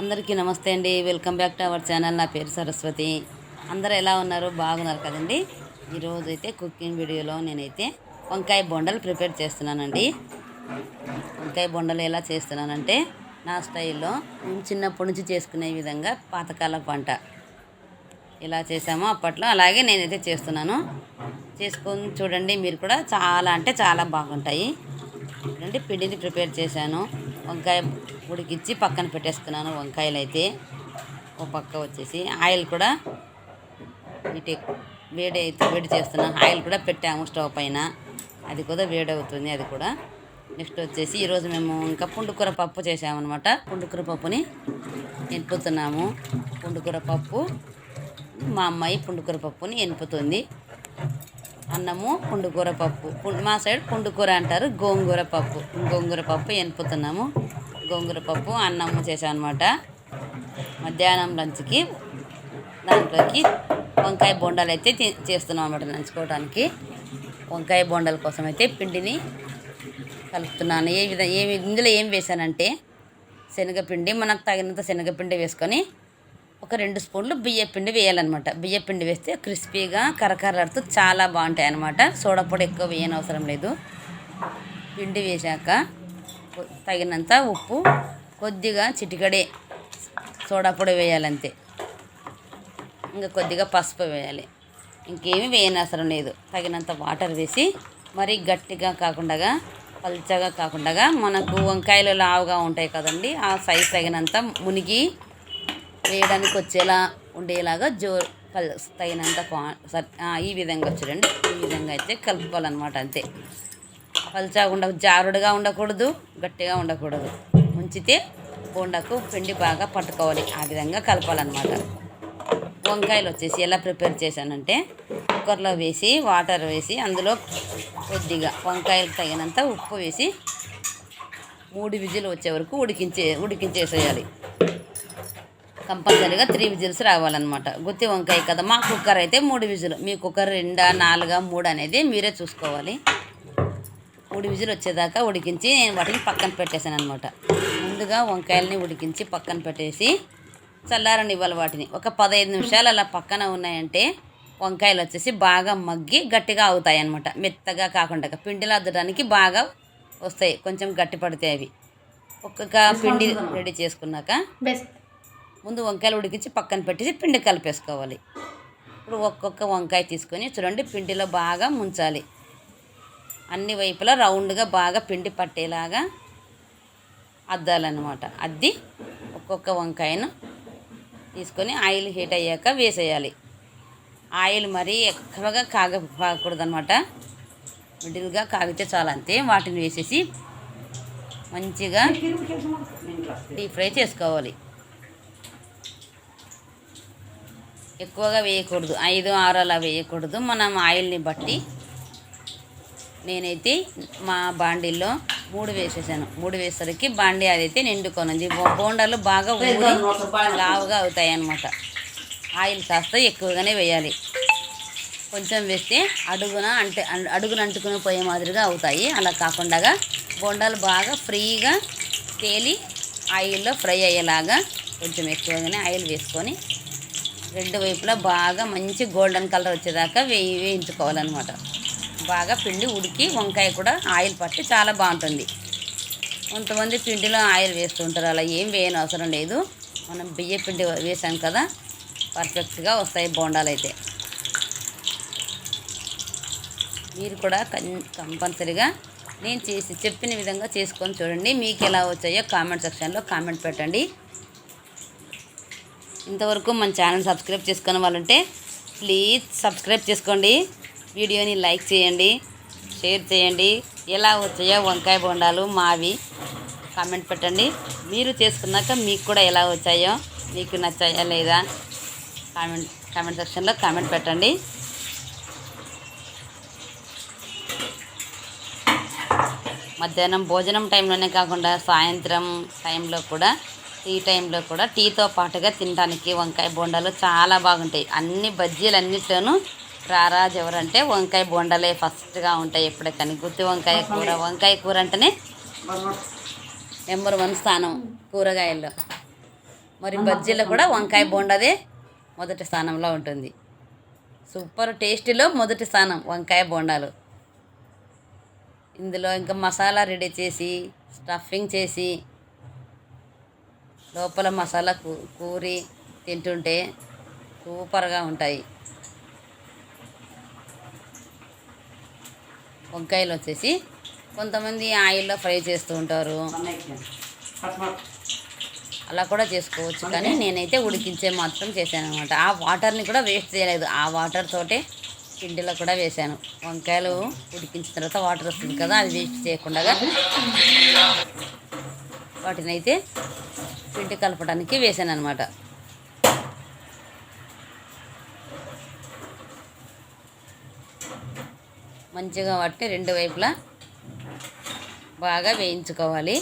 అందరికీ నమస్తే అండి. Welcome back to our channel. నా పేరు సరస్వతి. అందరూ ఎలా ఉన్నారు? బాగున్నారు కదండి. ఈరోజు అయితే కుకింగ్ వీడియోలో నేనైతే వంకాయ బొండలు ప్రిపేర్ చేస్తున్నానండి. వంకాయ బొండలు ఎలా చేస్తున్నానంటే నా స్టైల్లో మేము చిన్నప్పటి నుంచి చేసుకునే విధంగా పాతకాల పంట ఎలా చేసామో అప్పట్లో అలాగే నేనైతే చేస్తున్నాను. చేసుకొని చూడండి మీరు కూడా చాలా అంటే చాలా బాగుంటాయి. అంటే పిండిని ప్రిపేర్ చేశాను. వంకాయ ఉడికిచ్చి పక్కన పెట్టేస్తున్నాను వంకాయలు అయితే ఓ పక్క వచ్చేసి ఆయిల్ కూడా ఇటు వేడి అయితే వేడి చేస్తున్నాను ఆయిల్ కూడా పెట్టాము స్టవ్ పైన. అది కూడా వేడి అవుతుంది అది కూడా. నెక్స్ట్ వచ్చేసి ఈరోజు మేము ఇంకా పుండుకూర పప్పు చేసామన్నమాట పుండుకూర పప్పుని ఎనుపుతున్నాము పుండుకూర పప్పు మా అమ్మాయి పుండుకూర పప్పుని ఎనుపుతుంది అన్నము పుండుకూర పప్పు. మా సైడ్ పుండుకూర అంటారు గోంగూర పప్పు. గోంగూర పప్పు ఎనుపుతున్నాము. గోంగూర పప్పు అన్నము చేసామన్నమాట మధ్యాహ్నం లంచ్కి దాంట్లోకి వంకాయ బొండాలు అయితే చేస్తున్నాం అనమాట నంచుకోవడానికి వంకాయ బొండాల కోసం అయితే పిండిని కలుపుతున్నాను. ఏ విధంగా ఏమి ఇందులో ఏం వేసానంటే శనగపిండి మనకు తగినంత శనగపిండి వేసుకొని ఒక రెండు స్పూన్లు బియ్యపిండి వేయాలన్నమాట. బియ్యపిండి వేస్తే క్రిస్పీగా కరకరలాడుతూ చాలా బాగుంటాయి అన్నమాట సోడా పొడి ఎక్కువ వేయని అవసరం లేదు. పిండి వేశాక తగినంత ఉప్పు కొద్దిగా చిటికడే సోడాపొడి వేయాలంతే. ఇంకా కొద్దిగా పసుపు వేయాలి. ఇంకేమీ వేయని అవసరం లేదు. తగినంత వాటర్ వేసి మరీ గట్టిగా కాకుండా పల్చగా కాకుండా మనకు వంకాయలు లావుగా ఉంటాయి కదండి ఆ సైజ్ తగినంత మునిగి వేయడానికి వచ్చేలా ఉండేలాగా జో తగినంత ఈ విధంగా చూడండి. ఈ విధంగా అయితే కలుపుకోవాలన్నమాట అంతే. పల్చగా జారుడుగా ఉండకూడదు గట్టిగా ఉండకూడదు. ఉంచితే బోండాకు పిండి బాగా పట్టుకోవాలి. ఆ విధంగా కలపాలన్నమాట. వంకాయలు వచ్చేసి ఎలా ప్రిపేర్ చేశానంటే కుక్కర్లో వేసి వాటర్ వేసి అందులో కొద్దిగా వంకాయలకు తగినంత ఉప్పు వేసి మూడు విజులు వచ్చే వరకు ఉడికించే ఉడికించేసేయాలి. కంపల్సరీగా త్రీ విజిల్స్ రావాలన్నమాట. గుత్తి వంకాయ కదా మా కుక్కర్ అయితే మూడు విజిల్. మీ కుక్కర్ రెండా నాలుగా మూడు అనేది మీరే చూసుకోవాలి. మూడు విజిల్ వచ్చేదాకా ఉడికించి నేను వాటిని పక్కన పెట్టేశాను అనమాట ముందుగా వంకాయలని ఉడికించి పక్కన పెట్టేసి చల్లారనివ్వాలి వాటిని. ఒక పదహైదు నిమిషాలు అలా పక్కన ఉన్నాయంటే వంకాయలు వచ్చేసి బాగా మగ్గి గట్టిగా అవుతాయి అన్నమాట మెత్తగా కాకుండా పిండిలో అద్దడానికి బాగా వస్తాయి. కొంచెం గట్టి పడతాయి అవి. ఒక్కొక్క పిండి రెడీ చేసుకున్నాక బెస్ట్ ముందు వంకాయలు ఉడికించి పక్కన పెట్టేసి పిండి కలిపేసుకోవాలి. ఇప్పుడు ఒక్కొక్క వంకాయ తీసుకొని చూడండి పిండిలో బాగా ముంచాలి. అన్ని వైపులా రౌండ్గా బాగా పిండి పట్టేలాగా అద్దాలన్నమాట. అద్ది ఒక్కొక్క వంకాయను తీసుకొని ఆయిల్ హీట్ అయ్యాక వేసేయాలి. ఆయిల్ మరీ ఎక్కువగా కాగ కాగకూడదు అనమాట మిడిల్గా కాగితే చాలా అంతే. వాటిని వేసేసి మంచిగా డీప్ ఫ్రై చేసుకోవాలి. ఎక్కువగా వేయకూడదు. ఐదు ఆరు అలా వేయకూడదు. మనం ఆయిల్ని బట్టి నేనైతే మా బాండీల్లో మూడు వేసేసాను. మూడు వేసరికి బాండీ అదైతే నిండుకొనుంది. బోండాలు బాగా ఊరి లావుగా అవుతాయి అన్నమాట ఆయిల్ కాస్త ఎక్కువగానే వేయాలి. కొంచెం వేస్తే అడుగున అంటే అడుగున అంటుకుని పోయే మాదిరిగా అవుతాయి. అలా కాకుండా బోండాలు బాగా ఫ్రీగా తేలి ఆయిల్లో ఫ్రై అయ్యేలాగా కొంచెం ఎక్కువగానే ఆయిల్ వేసుకొని రెండు వైపులా బాగా మంచి గోల్డెన్ కలర్ వచ్చేదాకా వేయి వేయించుకోవాలన్నమాట. బాగా పిండి ఉడికి వంకాయ కూడా ఆయిల్ పట్టి చాలా బాగుంటుంది. కొంతమంది పిండిలో ఆయిల్ వేస్తుంటారు అలా ఏం వేయని అవసరం లేదు. మనం బియ్య పిండి వేసాం కదా పర్ఫెక్ట్గా వస్తాయి బోండాలు అయితే. మీరు కూడా కన్- కంపల్సరీగా నేను చేసి చెప్పిన విధంగా చేసుకొని చూడండి. మీకు ఎలా వచ్చాయో కామెంట్ సెక్షన్లో కామెంట్ పెట్టండి. ఇంతవరకు మన ఛానల్ సబ్స్క్రైబ్ చేసుకున్న వాళ్ళుంటే ప్లీజ్ సబ్స్క్రైబ్ చేసుకోండి. వీడియోని లైక్ చేయండి షేర్ చేయండి. ఎలా వచ్చాయో వంకాయ బొండాలు మావి కామెంట్ పెట్టండి. మీరు చేసుకున్నాక మీకు కూడా ఎలా వచ్చాయో మీకు నచ్చాయా లేదా కామెంట్ కామెంట్ సెక్షన్లో కామెంట్ పెట్టండి. మధ్యాహ్నం భోజనం టైంలోనే కాకుండా సాయంత్రం టైంలో కూడా టీ టైంలో కూడా టీతో పాటుగా తినడానికి వంకాయ బోండాలు చాలా బాగుంటాయి. అన్ని బజ్జీలు అన్నిట్లోనూ రారాజు ఎవరంటే వంకాయ బోండాలే ఫస్ట్గా ఉంటాయి ఎప్పుడే కానీ గుత్తి వంకాయ కూర వంకాయ కూర అంటేనే నెంబర్ వన్ స్థానం కూరగాయల్లో. మరి బజ్జీలో కూడా వంకాయ బొండదే మొదటి స్థానంలో ఉంటుంది. సూపర్ టేస్టీలో మొదటి స్థానం వంకాయ బోండాలు. ఇందులో ఇంకా మసాలా రెడీ చేసి స్టఫింగ్ చేసి లోపల మసాలా కూ కూరి తింటుంటే సూపర్గా ఉంటాయి. వంకాయలు వచ్చేసి కొంతమంది ఆయిల్లో ఫ్రై చేస్తూ ఉంటారు. అలా కూడా చేసుకోవచ్చు. కానీ నేనైతే ఉడికించే మాత్రం చేశాను అనమాట ఆ వాటర్ని కూడా వేస్ట్ చేయలేదు. ఆ వాటర్ తోటే పిండిలో కూడా వేశాను. వంకాయలు ఉడికించిన తర్వాత వాటర్ వస్తుంది కదా అది వేస్ట్ చేయకుండా. వాటిని అయితే పిండి కలపడానికి వేసాను అనమాట మంచిగా వాటిని రెండు వైపులా బాగా వేయించుకోవాలి.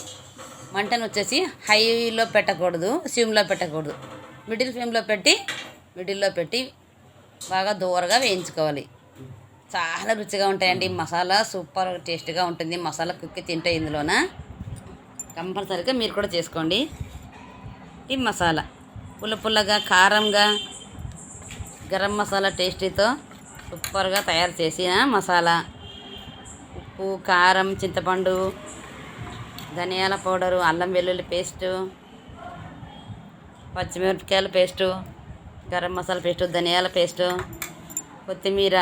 మంటను వచ్చేసి హైలో పెట్టకూడదు సిమ్లో పెట్టకూడదు. మిడిల్ ఫ్లేమ్లో పెట్టి మిడిల్లో పెట్టి బాగా దూరగా వేయించుకోవాలి. చాలా రుచిగా ఉంటాయండి. మసాలా సూపర్ టేస్ట్గా ఉంటుంది. మసాలా కుక్కి తింటే ఇందులోన? కంపల్సరీగా మీరు కూడా చేసుకోండి. ఈ మసాలా. పుల్ల పుల్లగా కారంగా గరం మసాలా టేస్టీతో సూపర్గా తయారు చేసిన మసాలా. ఉప్పు కారం చింతపండు ధనియాల పౌడరు అల్లం వెల్లుల్లి పేస్టు పచ్చిమిరపకాయల పేస్టు గరం మసాలా పేస్టు ధనియాల పేస్టు కొత్తిమీర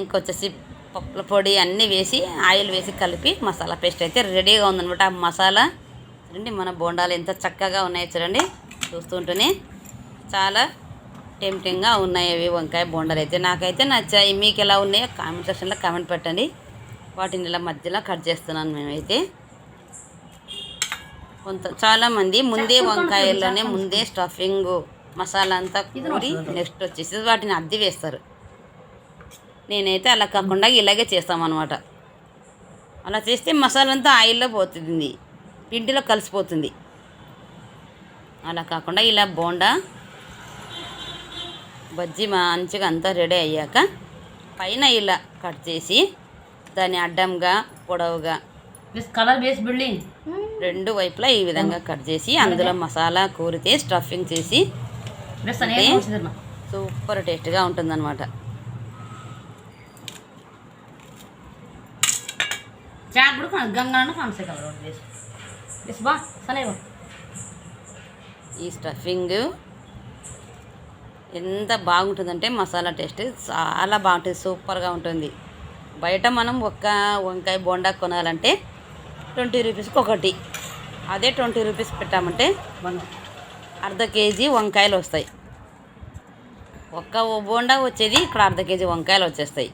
ఇంకొచ్చేసి పప్పుల పొడి అన్నీ వేసి ఆయిల్ వేసి కలిపి మసాలా పేస్ట్ అయితే రెడీగా ఉందనమాట ఆ మసాలా చూడండి మన బోండాలు ఎంత చక్కగా ఉన్నాయో చూడండి. చూస్తుంటేనే చాలా టెంప్టింగ్గా ఉన్నాయి అవి వంకాయ బోండాలు అయితే. నాకైతే నచ్చాయి. మీకు ఎలా ఉన్నాయో కామెంట్ సెక్షన్లో కామెంట్ పెట్టండి. వాటిని ఇలా మధ్యలో కట్ చేస్తున్నాను మేమైతే. కొంత చాలామంది ముందే వంకాయల్లోనే ముందే స్టఫింగ్ మసాలా అంతా కూరి నెక్స్ట్ వచ్చేసి వాటిని అద్దె వేస్తారు. నేనైతే అలా కాకుండా ఇలాగే చేస్తామన్నమాట. అలా చేస్తే మసాలా అంతా ఆయిల్లో పోతుంది. పిండిలో కలిసిపోతుంది. అలా కాకుండా ఇలా బోండా బజ్జీ మంచిగా అంతా రెడీ అయ్యాక పైన ఇలా కట్ చేసి దాన్ని అడ్డంగా పొడవుగా కలర్ బేస్ బిల్డింగ్ రెండు వైపులా ఈ విధంగా కట్ చేసి అందులో మసాలా కూరితే స్టఫింగ్ చేసి సూపర్ టేస్ట్గా ఉంటుందన్నమాట. గంగా ఈ స్టఫింగ్ ఎంత బాగుంటుందంటే మసాలా టేస్ట్ చాలా బాగుంటుంది సూపర్గా ఉంటుంది. బయట మనం ఒక్క వంకాయ బోండా కొనాలంటే ట్వంటీ రూపీస్కి ఒకటి. అదే ట్వంటీ రూపీస్ పెట్టామంటే మనం అర్ధ కేజీ వంకాయలు వస్తాయి. ఒక్క బోండా వచ్చేది ఇక్కడ అర్ధ కేజీ వంకాయలు వచ్చేస్తాయి.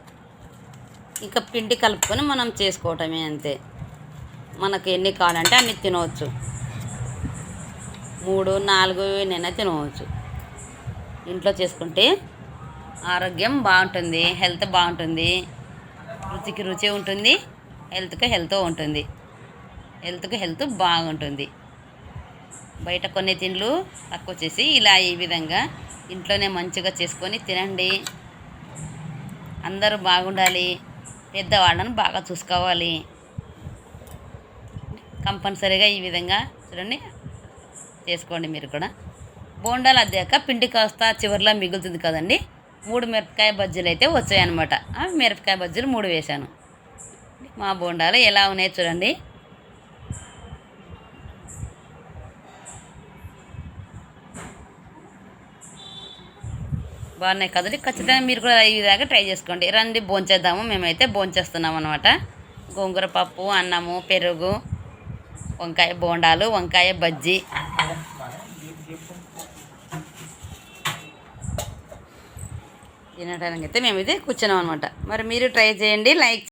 ఇంకా పిండి కలుపుకొని మనం చేసుకోవటమే అంతే. మనకు ఎన్ని కావాలంటే అన్ని తినవచ్చు. మూడు నాలుగు నైనా తినవచ్చు. ఇంట్లో చేసుకుంటే ఆరోగ్యం బాగుంటుంది హెల్త్ బాగుంటుంది రుచికి రుచి ఉంటుంది హెల్త్కి హెల్త్ ఉంటుంది. హెల్త్కి హెల్త్ బాగుంటుంది. బయట కొన్ని తిండ్లు తక్కువ చేసి ఇలా ఈ విధంగా ఇంట్లోనే మంచిగా చేసుకొని తినండి. అందరూ బాగుండాలి పెద్దవాళ్ళని బాగా చూసుకోవాలి. కంపల్సరీగా ఈ విధంగా చూడండి. చేసుకోండి మీరు కూడా. బోండాలు అద్దాక పిండి కాస్త చివరిలో మిగులుతుంది కదండి. మూడు మిరపకాయ బజ్జీలు అయితే వచ్చాయన్నమాట. ఆ మిరపకాయ బజ్జీలు మూడు వేశాను. మా బోండాలు ఎలా ఉన్నాయో చూడండి. బాగున్నాయి కదండి. ఖచ్చితంగా మీరు కూడా ఈ విధంగా ట్రై చేసుకోండి. రండి భోంచేద్దాము. మేమైతే భోంచేస్తున్నాం అనమాట గోంగూర పప్పు అన్నము పెరుగు వంకాయ బోండాలు వంకాయ బజ్జీ. తినడానికి అయితే మేమైతే కూర్చున్నాం అనమాట మరి మీరు ట్రై చేయండి లైక్